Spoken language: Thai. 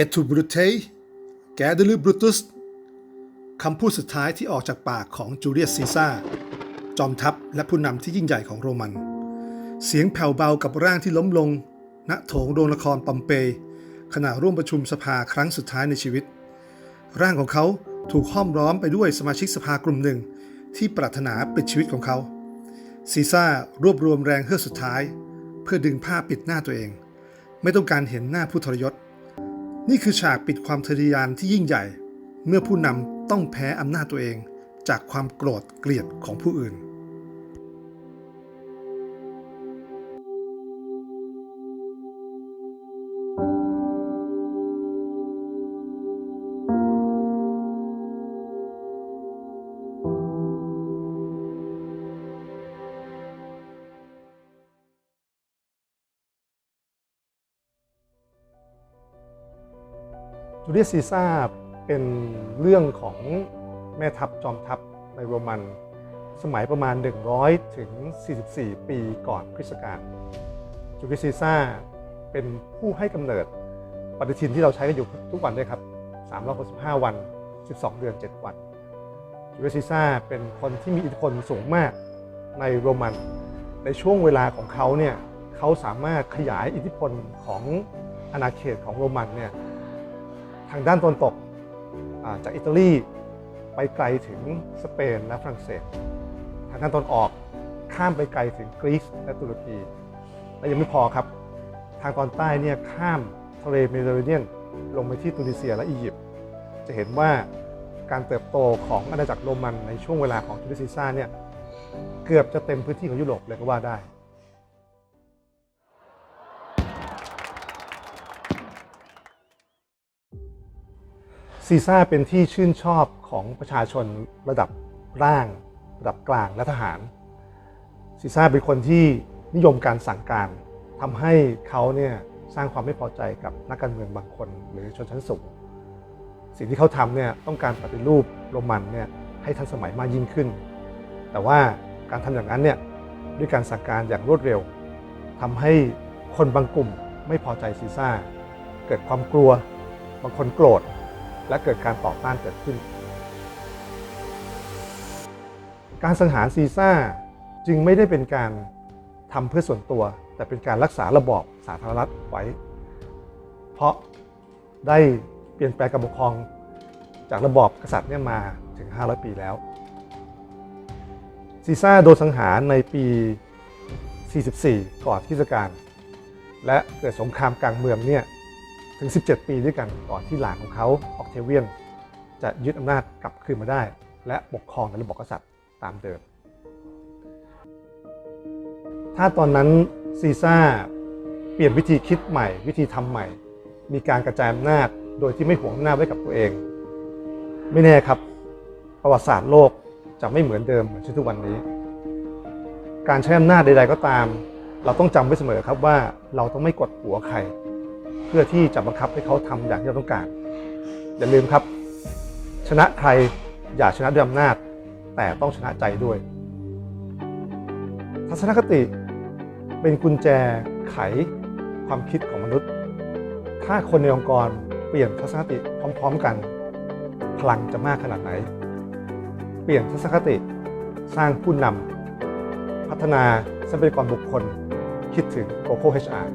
et tu brute g a d e l u brutus คำพูดสุดท้ายที่ออกจากปากของจูเลียสซีซ่า จอมทัพและผู้นำที่ยิ่งใหญ่ของโรมัน เสียงแผ่วเบากับร่างที่ล้มลง ณโถงโรงละครปอมเปยขณะร่วมประชุมสภาครั้งสุดท้ายในชีวิต ร่างของเขาถูกห้อมล้อมไปด้วยสมาชิกสภากลุ่มหนึ่ง ที่ปรารถนาปิดชีวิตของเขาซีซ่ารวบรวมแรงเฮือกสุดท้าย เพื่อดึงผ้าปิดหน้าตัวเอง ไม่ต้องการเห็นหน้าผู้ทรยศ นี่คือฉากปิดความทะเยอทะยานที่ยิ่งใหญ่ เมื่อผู้นำต้องแพ้อำนาจตัวเอง จากความโกรธเกลียดของผู้อื่น จูเลียสซีซ่าร์เป็นเรื่องของแม่ทัพจอมทัพในโรมัน สมัยประมาณ 100 ถึง 44 ปีก่อนคริสตกาลจูเลียสซีซ่าร์เป็นผู้ให้กำเนิดปฏิทินที่เราใช้กันอยู่ทุกวันด้วยครับ 365 วัน 12 เดือน 7 วันจูเลียสซีซ่าร์เป็นคนที่มีอิทธิพลสูงมากในโรมัน ในช่วงเวลาของเขาเนี่ยเขาสามารถขยายอิทธิพลของอาณาเขตของโรมันเนี่ย ทางด้านตะวันตกจากอิตาลีไปไกลถึงสเปนและฝรั่งเศส ทางด้านตะวันออกข้ามไปไกลถึงกรีซและตุรกี และยังไม่พอครับ ทางตอนใต้เนี่ยข้ามทะเลเมดิเตอร์เรเนียนลงไปที่ตุนิเซียและอียิปต์จะเห็นว่าการเติบโตของอาณาจักรโรมันในช่วงเวลาของจูเลียสซีซ่าเนี่ยเกือบจะเต็มพื้นที่ของยุโรปเลยก็ว่าได้ ซีซ่าเป็นที่ชื่นชอบของประชาชนระดับร่าง ระดับกลางและทหาร ซีซ่าเป็นคนที่นิยมการสั่งการทำให้เขาเนี่ยสร้างความไม่พอใจกับนักการเมืองบางคน หรือชนชั้นสูง สิ่งที่เขาทำเนี่ยต้องการปฏิรูปโรมันเนี่ยให้ทันสมัยมากยิ่งขึ้น แต่ว่าการทำอย่างนั้นเนี่ยด้วยการสั่งการอย่างรวดเร็วทำให้คนบางกลุ่มไม่พอใจซีซ่า เกิดความกลัว บางคนโกรธ และเกิดการต่อต้านเกิดขึ้น การสังหารซีซ่าจึงไม่ได้เป็นการทำเพื่อส่วนตัว แต่เป็นการรักษาระบอบสาธารณรัฐไว้ เพราะได้เปลี่ยนแปลงการปกครองจากระบอบกษัตริย์เนี่ยมาถึง 500 ปีแล้วซีซ่าโดนสังหารในปี 44 ก่อนคริสตกาลและเกิดสงครามกลางเมืองเนี่ย ถึง 17 ปีด้วยกันก่อนที่หลานของเขาออกเทเวียน จะยึดอำนาจกลับคืนมาได้ และปกครองในระบบกษัตริย์ตามเดิม ถ้าตอนนั้นซีซ่าเปลี่ยนวิธีคิดใหม่ วิธีทำใหม่ มีการกระจายอำนาจโดยที่ไม่หวงอำนาจไว้กับตัวเอง ไม่แน่ครับ ประวัติศาสตร์โลกจะไม่เหมือนเดิมเหมือนช่นทุกวันนี้ การใช้อำนาจใด ๆ ก็ตาม เราต้องจำไว้เสมอครับว่าเราต้องไม่กดหัวใคร พื่อที่จะบังคับให้เขาทำอย่างที่เราต้องการ อย่าลืมครับ ชนะใครอย่าชนะด้วยอำนาจ แต่ต้องชนะใจด้วย ทัศนคติเป็นกุญแจไขความคิดของมนุษย์ ถ้าคนในองค์กรเปลี่ยนทัศนคติพร้อม ๆ กัน พลังจะมากขนาดไหน เปลี่ยนทัศนคติสร้างผู้นำพัฒนาทรัพยากรบุคคลคิดถึง Coco HR